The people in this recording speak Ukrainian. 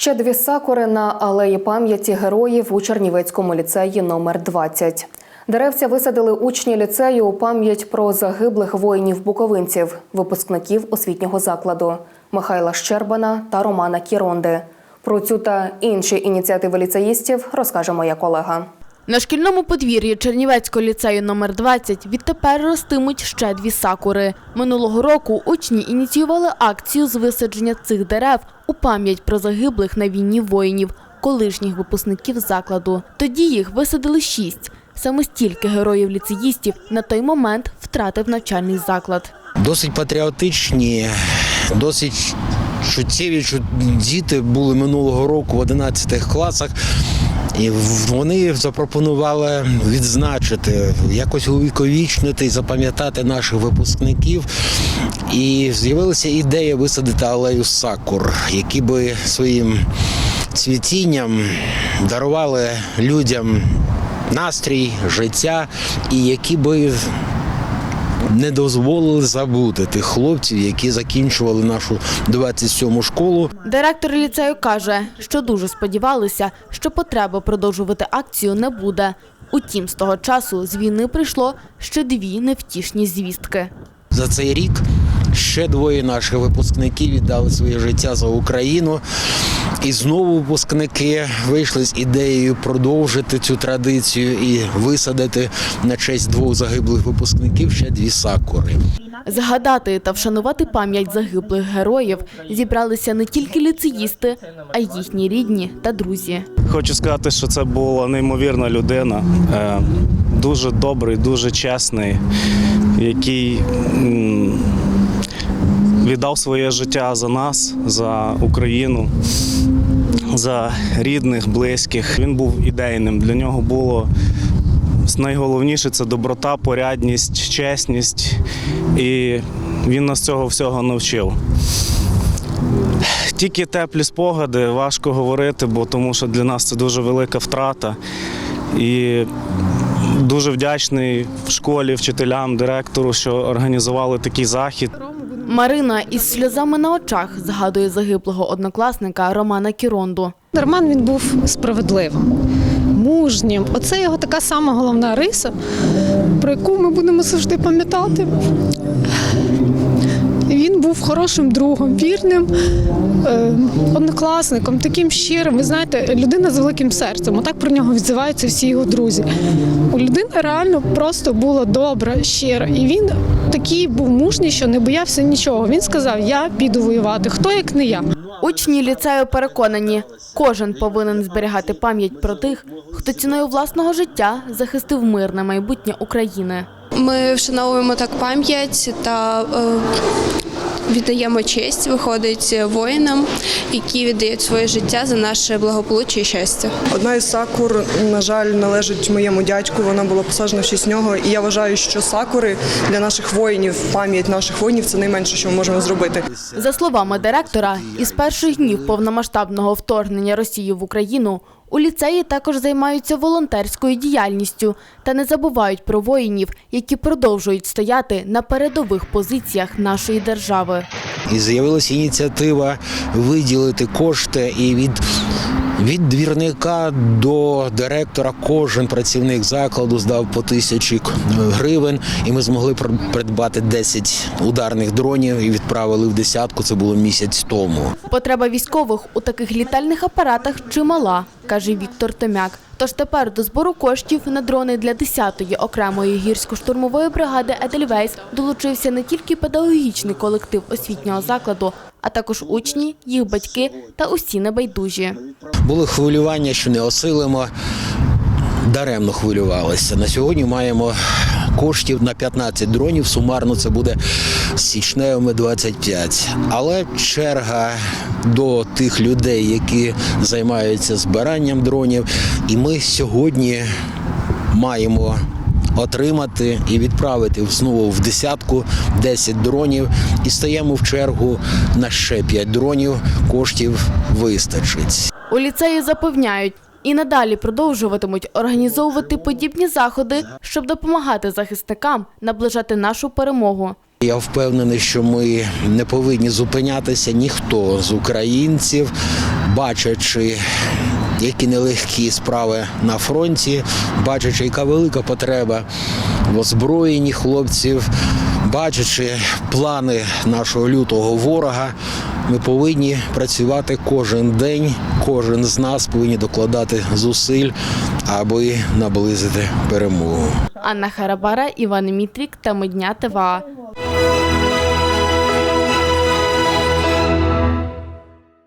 Ще дві сакури на алеї пам'яті героїв у Чернівецькому ліцеї номер 20. Деревця висадили учні ліцею у пам'ять про загиблих воїнів-буковинців, випускників освітнього закладу Михайла Щербана та Романа Кіронди. Про цю та інші ініціативи ліцеїстів розкаже моя колега. На шкільному подвір'ї Чернівецького ліцею номер 20 відтепер ростимуть ще дві сакури. Минулого року учні ініціювали акцію з висадження цих дерев у пам'ять про загиблих на війні воїнів, колишніх випускників закладу. Тоді їх висадили шість. Саме стільки героїв-ліцеїстів на той момент втратив навчальний заклад. досить патріотичні, досить чуттєві діти були минулого року в 11 класах. І вони запропонували відзначити, якось увіковічнити і запам'ятати наших випускників. І з'явилася ідея висадити алею сакур, які би своїм цвітінням дарували людям настрій, життя, і які би не дозволили забути тих хлопців, які закінчували нашу 27-му школу. Директор ліцею каже, що дуже сподівалися, що потреби продовжувати акцію не буде. Утім, з того часу з війни прийшло ще дві невтішні звістки. За цей рік ще двоє наших випускників віддали своє життя за Україну. І знову випускники вийшли з ідеєю продовжити цю традицію і висадити на честь двох загиблих випускників ще дві сакури. Згадати та вшанувати пам'ять загиблих героїв зібралися не тільки ліцеїсти, а й їхні рідні та друзі. Хочу сказати, що це була неймовірна людина, е, дуже добрий, дуже чесний, який віддав своє життя за нас, за Україну, за рідних, близьких. Він був ідейним. Для нього було найголовніше це доброта, порядність, чесність. І він нас цього всього навчив. Тільки теплі спогади, важко говорити, бо тому що для нас це дуже велика втрата. І дуже вдячний школі, вчителям, директору, що організували такий захід. Марина із сльозами на очах згадує загиблого однокласника Романа Кіронду. Роман він був справедливим, мужнім. Оце його така сама головна риса, про яку ми будемо завжди пам'ятати. Був хорошим другом, вірним е, однокласником, таким щирим. Ви знаєте, людина з великим серцем. Отак про нього відзиваються всі його друзі. У людини реально просто була добра, щира. І він такий був мужній, що не боявся нічого. Він сказав: Я піду воювати. Хто як не я? Учні ліцею переконані, кожен повинен зберігати пам'ять про тих, хто ціною власного життя захистив мирне майбутнє України. Ми вшановуємо так пам'ять та е, віддаємо честь, виходить воїнам, які віддають своє життя за наше благополуччя і щастя. Одна із сакур, на жаль, належить моєму дядьку. Вона була посаджена в честь нього. І я вважаю, що сакури для наших воїнів, пам'ять наших воїнів це найменше, що ми можемо зробити. За словами директора, із перших днів повномасштабного вторгнення Росії в Україну у ліцеї також займаються волонтерською діяльністю та не забувають про воїнів, які продовжують стояти на передових позиціях нашої держави. І з'явилася ініціатива виділити кошти і від. Від двірника до директора кожен працівник закладу здав по тисячі гривень, і ми змогли пр- придбати 10 ударних дронів і відправили в десятку. Це було місяць тому. Потреба військових у таких літальних апаратах чимала, каже Віктор Томяк. Тож тепер до збору коштів на дрони для 10-ї окремої гірсько-штурмової бригади Едельвейс долучився не тільки педагогічний колектив освітнього закладу, а також учні, їх батьки та усі небайдужі. Були хвилювання, що не осилимо. Даремно хвилювалися. На сьогодні маємо коштів на 15 дронів. Сумарно це буде з січневими 25. Але черга до тих людей, які займаються збиранням дронів. І ми сьогодні маємо отримати і відправити знову в десятку 10 дронів. І стаємо в чергу на ще 5 дронів. Коштів вистачить. У ліцеї запевняють, і надалі продовжуватимуть організовувати подібні заходи, щоб допомагати захисникам наближати нашу перемогу. Я впевнений, що ми не повинні зупинятися ніхто з українців бачачи, які нелегкі справи на фронті, бачачи, яка велика потреба в озброєнні хлопців, бачачи плани нашого лютого ворога, ми повинні працювати кожен день, кожен з нас повинні докладати зусиль, аби наблизити перемогу. Анна Харабара, Іван Мітрік та Медня ТВА.